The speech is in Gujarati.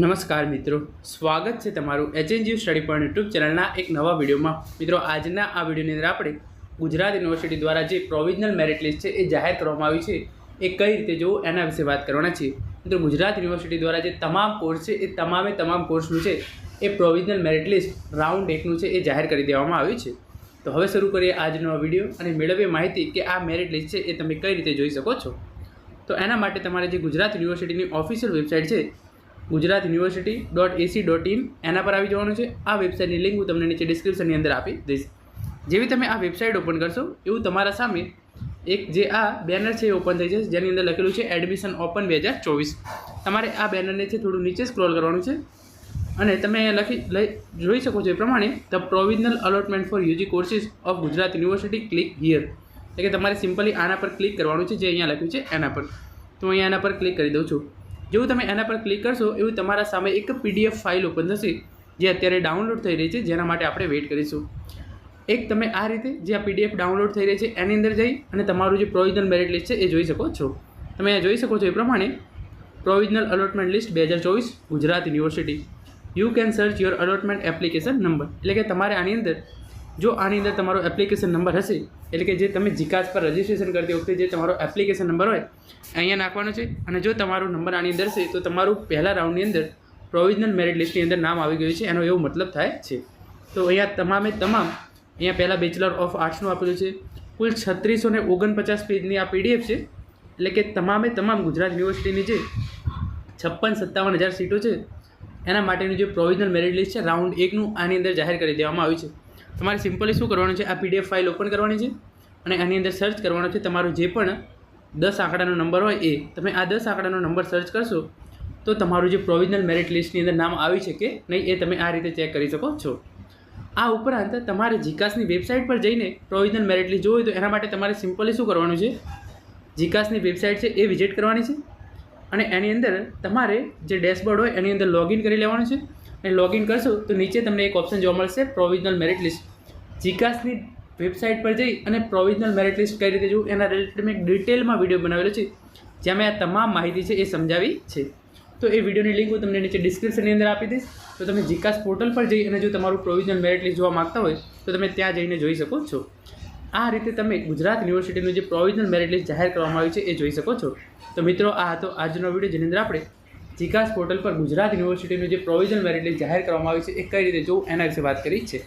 નમસ્કાર મિત્રો. સ્વાગત છે તમારું એચએનજીયુ સ્ટડી પોઈન્ટ યુટ્યુબ ચેનલના એક નવા વિડીયોમાં. મિત્રો, આજના આ વિડીયોની અંદર આપણે ગુજરાત યુનિવર્સિટી દ્વારા જે પ્રોવિઝનલ મેરિટ લિસ્ટ છે એ જાહેર કરવામાં આવી છે. એ કઈ રીતે જોવું એના વિશે વાત કરવાના છીએ. મિત્રો, ગુજરાત યુનિવર્સિટી દ્વારા જે તમામ કોર્સ છે એ તમામે તમામ કોર્સનું છે, એ પ્રોવિઝનલ મેરિટ લિસ્ટ રાઉન્ડ એકનું છે એ જાહેર કરી દેવામાં આવ્યું છે. તો હવે શરૂ કરીએ આજનો વીડિયો અને મેળવીએ માહિતી કે આ મેરિટ લિસ્ટ છે એ તમે કઈ રીતે જોઈ શકો છો. તો એના માટે તમારે જે ગુજરાત યુનિવર્સિટીની ઓફિશિયલ વેબસાઇટ છે Gujarat university dot AC dot in એના પર આવી જવાનું છે. આ વેબસાઇટની લિંક હું તમને નીચે ડિસ્ક્રિપ્શનની અંદર આપી દઈશ. જેવી તમે આ વેબસાઇટ ઓપન કરશો, એવું તમારા સામે એક જે આ બેનર છે એ ઓપન થઈ જશે, જેની અંદર લખેલું છે એડમિશન ઓપન બે હજાર ચોવીસ. તમારે આ બેનરને છે થોડું નીચે સ્ક્રોલ કરવાનું છે. અને તમે લખી, લઈ, જોઈ શકો છો એ પ્રમાણે the provisional allotment for UG courses of Gujarat university click here એટલે કે તમારે સિમ્પલી આના પર ક્લિક કરવાનું છે, જે અહીંયા લખ્યું છે એના પર. તો અહીંયા એના પર ક્લિક કરી દઉં છું. જેવું તમે એના પર ક્લિક કરશો, એવું તમારા સામે એક પીડીએફ ફાઇલ ઓપન થશે, જે અત્યારે ડાઉનલોડ થઈ રહી છે, જેના માટે આપણે વેઇટ કરીશું. એક તમે આ રીતે જે આ પીડીએફ ડાઉનલોડ થઈ રહી છે, એની અંદર જઈ અને તમારું જે પ્રોવિઝનલ મેરિટ લિસ્ટ છે, એ જોઈ શકો છો. તમે અહીંયા જોઈ શકો છો એ પ્રમાણે પ્રોવિઝનલ અલોટમેન્ટ લિસ્ટ બે હજાર ચોવીસ, Gujarat university you can search your allotment application number એટલે કે તમારે આની અંદર જો આની અંદર તમારો એપ્લિકેશન નંબર હશે, એટલે કે જે તમે જીકાસ પર રજિસ્ટ્રેશન કરતી વખતે જે તમારો એપ્લિકેશન નંબર હોય, અહીંયા નાખવાનો છે. અને જો તમારો નંબર આની અંદર છે, તો તમારું પહેલા રાઉન્ડની અંદર પ્રોવિઝનલ મેરિટ લિસ્ટની અંદર નામ આવી ગયું છે. એનો એવો મતલબ થાય છે. તો અહીંયા તમામે તમામ, અહીંયા પહેલાં બેચલર ઓફ આર્ટ્સનું આપેલું છે. કુલ છત્રીસો ને ઓગણપચાસ પેજની આ પીડીએફ છે. એટલે કે તમામે તમામ ગુજરાત યુનિવર્સિટીની જે છપ્પન સત્તાવન હજાર સીટો છે, એના માટેનું જે પ્રોવિઝનલ મેરિટ લિસ્ટ છે રાઉન્ડ એકનું આની અંદર જાહેર કરી દેવામાં આવ્યું છે. તમારે સિમ્પલી શું કરવાનું છે? આ પીડીએફ ફાઇલ ઓપન કરવાની છે અને આની અંદર સર્ચ કરવાનું છે. તમારો જે પણ દસ આંકડાનો નંબર હોય એ, તમે આ દસ આંકડાનો નંબર સર્ચ કરશો તો તમારું જે પ્રોવિઝનલ મેરિટ લિસ્ટની અંદર નામ આવી છે કે નહીં, એ તમે આ રીતે ચેક કરી શકો છો. આ ઉપરાંત તમારે જીકાસની વેબસાઇટ પર જઈને પ્રોવિઝનલ મેરિટ લિસ્ટ જોવું હોય તો એના માટે તમારે સિમ્પલી શું કરવાનું છે? જીકાસની વેબસાઇટ છે એ વિઝિટ કરવાની છે અને એની અંદર તમારે જે ડેશબોર્ડ હોય એની અંદર લોગિન કરી લેવાનું છે. અને લોગિન કરશો તો નીચે તમને એક ઓપ્શન જોવા મળશે પ્રોવિઝનલ મેરિટ લિસ્ટ જીકાસની વેબસાઇટ પર જઈ અને પ્રોવિઝનલ મેરિટ લિસ્ટ કઈ રીતે જોવું એના રિલેટેડ મેં ડિટેલમાં વીડિયો બનાવેલો છે, જ્યાં મેં આ તમામ માહિતી છે એ સમજાવી છે. તો એ વિડીયોની લિંક હું તમને નીચે ડિસ્ક્રિપ્શનની અંદર આપી દઈશ. તો તમે જીકાસ પોર્ટલ પર જઈ અને જો તમારું પ્રોવિઝનલ મેરિટ લિસ્ટ જોવા માગતા હોય, તો તમે ત્યાં જઈને જોઈ શકો છો. આ રીતે તમે ગુજરાત યુનિવર્સિટીનું જે પ્રોવિઝનલ મેરિટ લિસ્ટ જાહેર કરવામાં આવ્યું છે એ જોઈ શકો છો. તો મિત્રો, આ હતો આજનો વીડિયો જેની અંદર આપણે જીકાસ પોર્ટલ પર ગુજરાત યુનિવર્સિટીનું જે પ્રોવિઝનલ મેરિટ લિસ્ટ જાહેર કરવામાં આવ્યું છે એ કઈ રીતે જોવું એના વિશે વાત કરી છે.